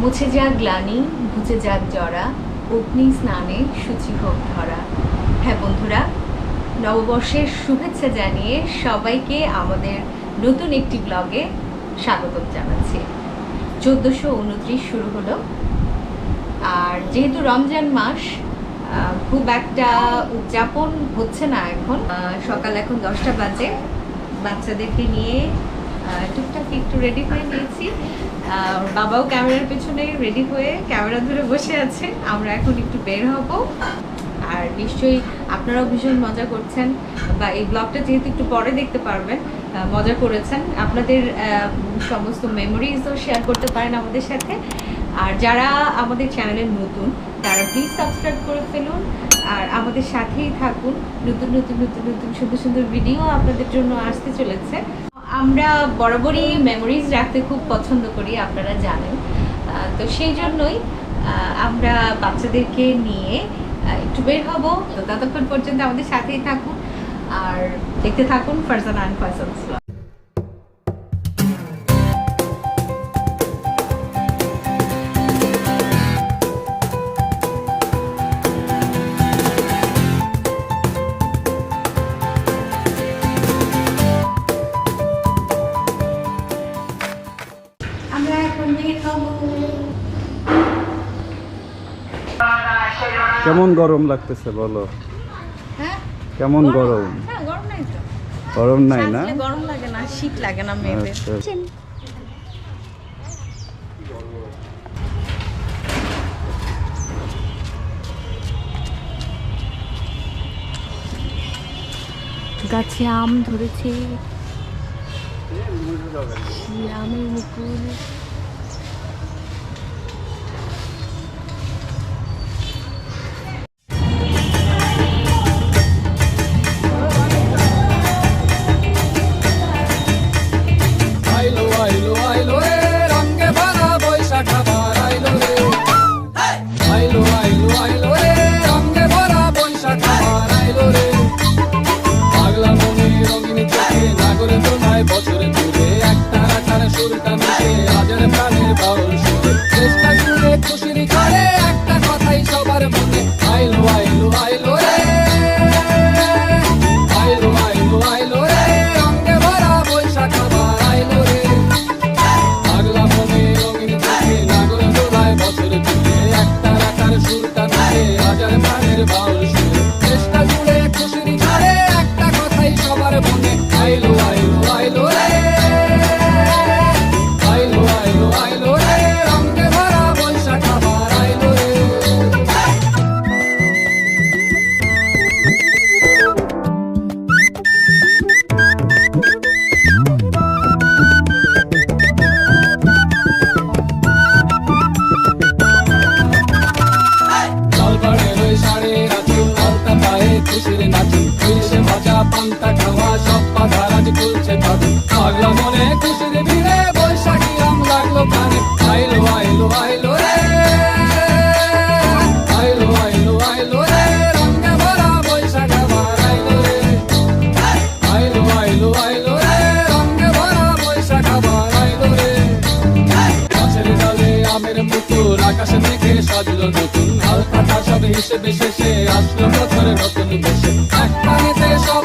মুছে যাক গ্লানি ঘুচে যাক জরা, অগ্নি স্নানে সূচি হোক ধরা। হ্যাঁ বন্ধুরা, নববর্ষের শুভেচ্ছা জানিয়ে সবাইকে আমাদের নতুন একটি ব্লগে স্বাগতম জানাচ্ছি। চোদ্দোশো উনত্রিশ শুরু হলো। আর যেহেতু রমজান মাস খুব একটা উদযাপন হচ্ছে না এখন। সকাল এখন দশটা বাজে। বাচ্চাদেরকে নিয়ে টুকটাক একটু রেডি হয়ে নিয়েছি। বাবাও ক্যামেরার পেছনে রেডি হয়ে ক্যামেরা ধরে বসে আছে। আমরা এখন একটু বের হব। আর নিশ্চয়ই আপনারাও ভীষণ মজা করছেন বা এই ব্লগটা যেহেতু একটু পরে দেখতে পারবেন মজা করেছেন। আপনাদের সমস্ত মেমোরিজও শেয়ার করতে পারেন আমাদের সাথে। আর যারা আমাদের চ্যানেলে নতুন, তারা প্লিজ সাবস্ক্রাইব করে ফেলুন। আর আমাদের সাথেই থাকুন। নতুন নতুন নতুন নতুন সুন্দর সুন্দর ভিডিও আপনাদের জন্য আসতে চলেছে। আমরা বরাবরই মেমোরিজ রাখতে খুব পছন্দ করি, আপনারা জানেন। তো সেই জন্যই আমরা বাচ্চাদেরকে নিয়ে একটু বের হব। তো ততক্ষণ পর্যন্ত আমাদের সাথেই থাকুন। আর দেখতে থাকুন ফারজান আন ফয়সাল কেমন গরম লাগতেছে বলো? হ্যাঁ? কেমন গরম? হ্যাঁ গরম নাই গরম নাই না? গরম লাগে না শীত লাগে না মেয়েদের। আচ্ছা। গাছে আম ধরেছে। আমের মুকুল। I love you. রাজ খুলছে কাঁদু পাগলা মনে খুশির ভিড়ে বৈশাখী রং লাগল কানে আইলো আইলো আইলো রে। আইলো আইলো আইলো রে। রঙে ভরা বৈশাখ আবার আইলো রে। আইলো আমের আকাশে মেঘে সাজলো নতুন হালকাটা সব হিসেবে শেষে আসলো বছরের নতুন দেশে। এক পানিতে সব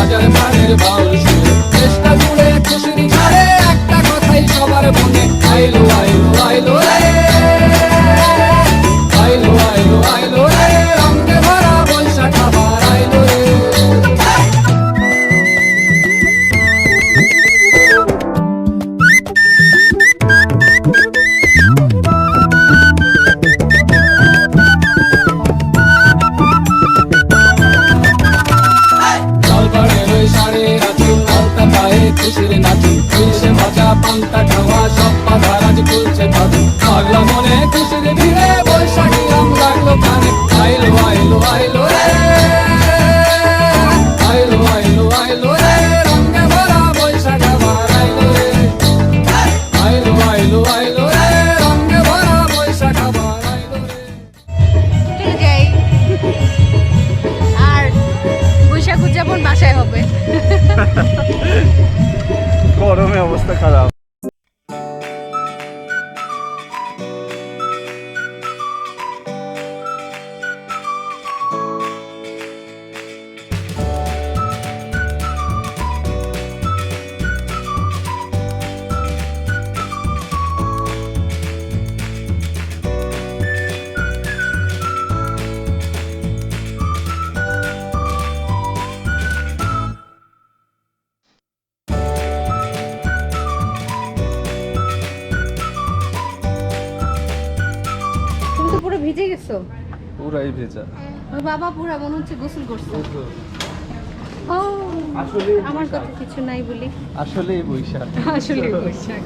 হাজার মানের বাউল চেষ্টা పూజన দেখছ? পুরাই ভেজা। ওর বাবা পুরা মনে হচ্ছে গোসল করছে। ও আসলে আমার কথা কিছু নাই বলি। আসলে বৈশাখ। আসলে বৈশাখ।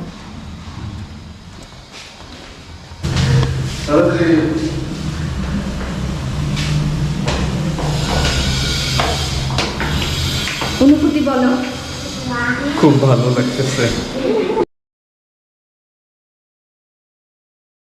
অনুভূতি বলো। খুব ভালো লাগতেছে।